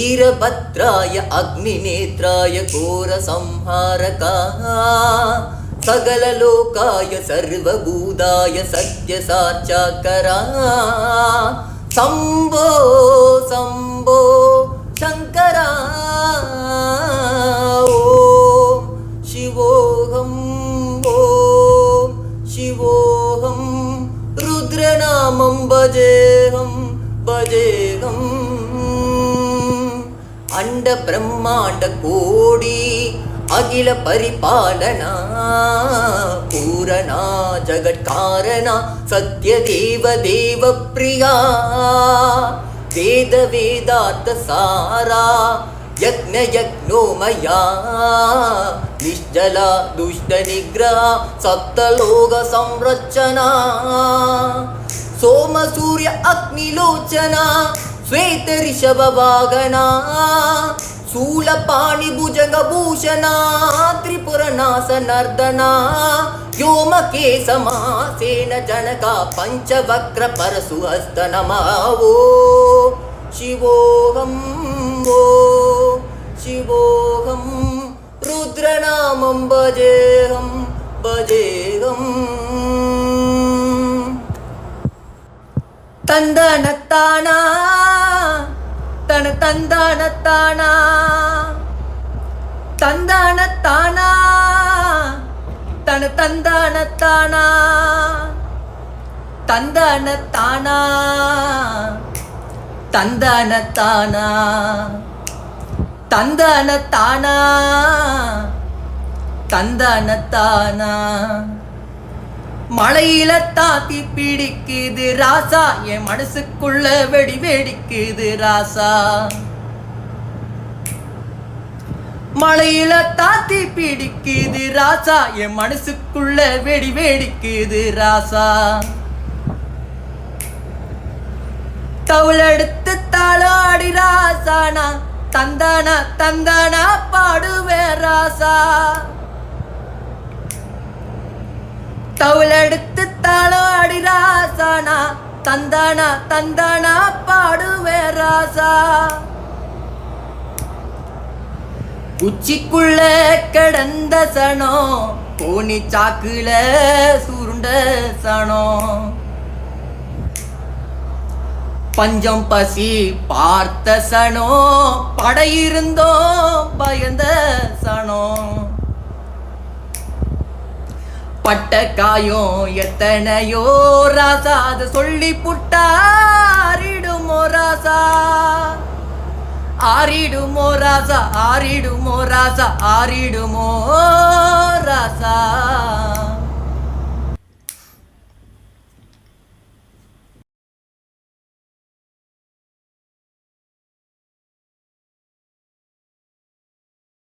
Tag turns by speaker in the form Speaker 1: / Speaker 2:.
Speaker 1: वीरभद्राय अग्निनेत्राय घोरसंहारका सकललोकाय सर्वभूताय सत्यसाचाकरा शम्भो शम्भो शङ्करा ॐ शिवोऽहम् ॐ शिवोऽहं रुद्रनामं भजेऽहं भजेऽहम् அண்ட பிரம்மாண்ட கோடி அகில பரிபாலனா பூரணா ஜகட்காரணா சத்ய தேவ தேவ பிரியா வேத வேதார்த்த சாரா यज्ञ यज्ञोमया निश्चला दुष्टनिग्रहा सप्तलोकसंरचना सोमसूर्य अग्निलोचना ಶ್ವೇತ ರಿಷಭ ವಾಗನ ಶೂಲಪಾಣಿ ಭುಜಂಗ ಭೂಷಣ ತ್ರಿಪುರ ನಾಸ ನರ್ದನ ವ್ಯೋಮ ಕೇಸಮಾಸೇನ ಜನಕ ಪಂಚವಕ್ರ ಪರಸು தந்தானத்தானா? தன தந்தானத்தானா? தந்தானத்தானா? தன தந்தானத்தானா? தந்தானத்தானா? தந்தானத்தானா? தந்தானத்தானா? தந்தானத்தானா? மழையில தாத்தி பிடிக்குது ராசா. என் மனசுக்குள்ள வெடி வெடிக்குது ராசா. மழையில தாத்தி பிடிக்குது ராசா. என் மனசுக்குள்ள வெடி வெடிக்குது ராசா. தவுளெடுத்து தாளாடி ராசானா. தந்தானா தந்தானா பாடுவேன் ராசா. தவுளெடுத்து தாளாடி ராசானா தந்தானா தந்தானா பாடுவே ராசா. உச்சிக்குள்ள கிடந்த சனம் போனி சாக்குல சுருண்ட சனம் பஞ்சம் பசி பார்த்த சனோ படையிருந்தோ பயந்த சனோ. பட்ட காயம் எத்தனையோ ராசா அது சொல்லி புட்டாரிடுமோ ராசா? ஆறிடுமோ ராசா? ஆறிடுமோ ராசா? ஆறிடுமோ ரா